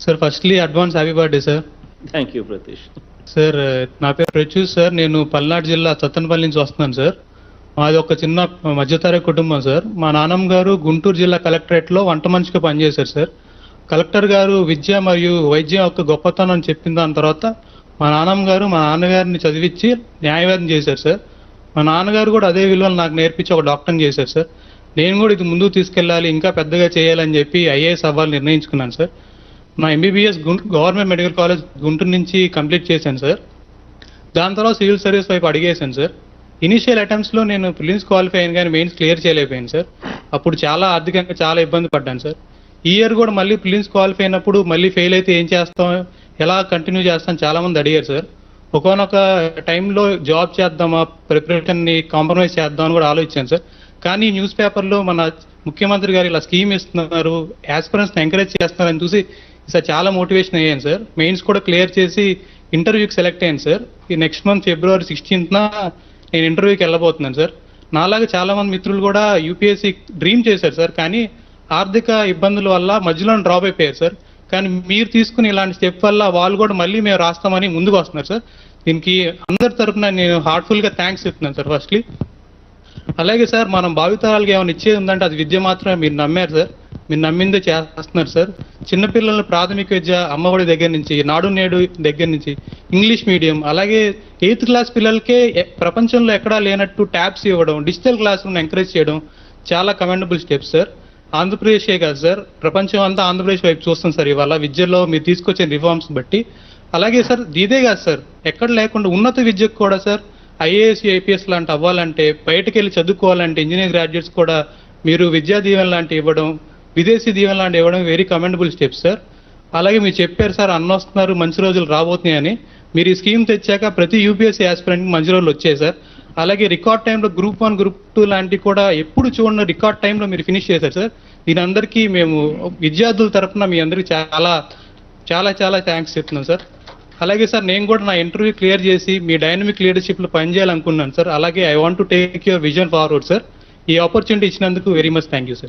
Sir firstly advance happy birthday sir thank you Pratheesh sir నా పేరు Pratyush sir నేను పల్నాడు జిల్లా సత్తనపల్లి నుంచి వస్తున్నాను సార్ మాది ఒక చిన్న మధ్యతరగతి కుటుంబం సార్ మా నాన్నమ్మ గారు గుంటూరు జిల్లా కలెక్టరేట్లో వంట మనిషిగా పనిచేశారు సార్ కలెక్టర్ గారు విద్య మరియు వైద్యం యొక్క గొప్పతనం చెప్పిన దాని తర్వాత మా నాన్నమ్మ గారు మా నాన్నగారిని చదివించి న్యాయవాదం చేశారు సార్ మా నాన్నగారు కూడా అదే విలువలు నాకు నేర్పించి ఒక డాక్టర్ని చేశారు సార్ నేను కూడా ఇది ముందుకు తీసుకెళ్ళాలి ఇంకా పెద్దగా చేయాలని చెప్పి ఐఏఎస్ అవ్వాలని నిర్ణయించుకున్నాను సార్ నా MBBS government medical college Guntur నుంచి కంప్లీట్ చేశాను సార్. దాని తర్వాత సివిల్ సర్వీస్ వైపు అడిగేశాను సార్. ఇనిషియల్ అటెంప్ట్స్లో నేను ప్రిలిమ్స్ క్వాలిఫై అయ్యాను కానీ మెయిన్స్ క్లియర్ చేయలేకపోయాను సార్. అప్పుడు చాలా ఆర్థికంగా చాలా ఇబ్బంది పడ్డాను సార్. ఈ ఇయర్ కూడా మళ్ళీ ప్రిలిమ్స్ క్వాలిఫై అయినప్పుడు మళ్ళీ ఫెయిల్ అయితే ఏం చేస్తాం ఎలా కంటిన్యూ చేస్తాం చాలా మంది అడిగారు సార్. ఒకనొక టైంలో జాబ్ చేద్దామా ప్రిపరేషన్ని కాంప్రమైజ్ చేద్దాం అని కూడా ఆలోచించాను సార్. కానీ న్యూస్ పేపర్లో మన ముఖ్యమంత్రి గారు ఇలా స్కీమ్ ఇస్తున్నారు యాస్పిరెంట్స్ ఎంకరేజ్ చేస్తున్నారని చూసి సార్ చాలా మోటివేషన్ అయ్యాను సార్. మెయిన్స్ కూడా క్లియర్ చేసి ఇంటర్వ్యూకి సెలెక్ట్ అయ్యాను సార్. ఈ నెక్స్ట్ మంత్ ఫిబ్రవరి సిక్స్టీన్త్న నేను ఇంటర్వ్యూకి వెళ్ళబోతున్నాను సార్. నాలాగా చాలా మంది మిత్రులు కూడా యూపీఎస్సీ డ్రీమ్ చేశారు సార్ కానీ ఆర్థిక ఇబ్బందుల వల్ల మధ్యలో డ్రాప్ అయిపోయారు సార్. కానీ మీరు తీసుకుని ఇలాంటి స్టెప్ వల్ల వాళ్ళు కూడా మళ్ళీ మేము రాస్తామని ముందుకు వస్తున్నారు సార్. దీనికి అందరి తరఫున నేను హార్ట్ఫుల్గా థ్యాంక్స్ చెప్తున్నాను సార్ ఫస్ట్లీ అలాగే సార్ మనం భావితరాలకు ఏమైనా ఇచ్చేది ఉందంటే అది విద్య మాత్రమే. మీరు నమ్మారు సార్. మీరు నమ్మిందే చేస్తున్నారు సార్. చిన్నపిల్లల ప్రాథమిక విద్య అమ్మఒడి దగ్గర నుంచి నాడు నేడు దగ్గర నుంచి ఇంగ్లీష్ మీడియం అలాగే ఎయిత్ క్లాస్ పిల్లలకే ప్రపంచంలో ఎక్కడా లేనట్టు ట్యాబ్స్ ఇవ్వడం డిజిటల్ క్లాస్ రూమ్ ఎంకరేజ్ చేయడం చాలా కమెండబుల్ స్టెప్స్ సార్. ఆంధ్రప్రదేశే కాదు సార్. ప్రపంచం అంతా ఆంధ్రప్రదేశ్ వైపు చూస్తాం సార్. ఇవాళ విద్యలో మీరు తీసుకొచ్చే రిఫార్మ్స్ బట్టి. అలాగే సార్ ఇదే కాదు సార్. ఎక్కడ లేకుండా ఉన్నత విద్యకు కూడా సార్ ఐఏఎస్ ఐపీఎస్ లాంటి అవ్వాలంటే బయటకు వెళ్ళి చదువుకోవాలంటే ఇంజనీరింగ్ గ్రాడ్యుయేట్స్ కూడా మీరు విద్యా దీవెన లాంటి ఇవ్వడం విదేశీ దీవెన లాంటి ఇవ్వడం వెరీ కమెండబుల్ స్టెప్ సార్ అలాగే మీరు చెప్పారు సార్ అన్న వస్తున్నారు మంచి రోజులు రాబోతున్నాయని మీరు ఈ స్కీమ్ తెచ్చాక ప్రతి యూపీఎస్సీ ఆస్పిరెంట్ మంచి రోజులు వచ్చాయి సార్ అలాగే రికార్డ్ టైంలో గ్రూప్ వన్ గ్రూప్ టూ లాంటివి కూడా ఎప్పుడు చూడండి రికార్డ్ టైంలో మీరు ఫినిష్ చేశారు సార్ దీని అందరికీ మేము విద్యార్థుల తరఫున మీ అందరికీ చాలా చాలా చాలా థ్యాంక్స్ చెప్తున్నాం సార్ అలాగే సార్ నేను కూడా నా ఇంటర్వ్యూ క్లియర్ చేసి మీ డైనమిక్ లీడర్షిప్లో పనిచేయాలనుకున్నాను సార్. అలాగే I want to take your vision forward sir. ఈ ఆపర్చునిటీ ఇచ్చినందుకు very much thank you sir.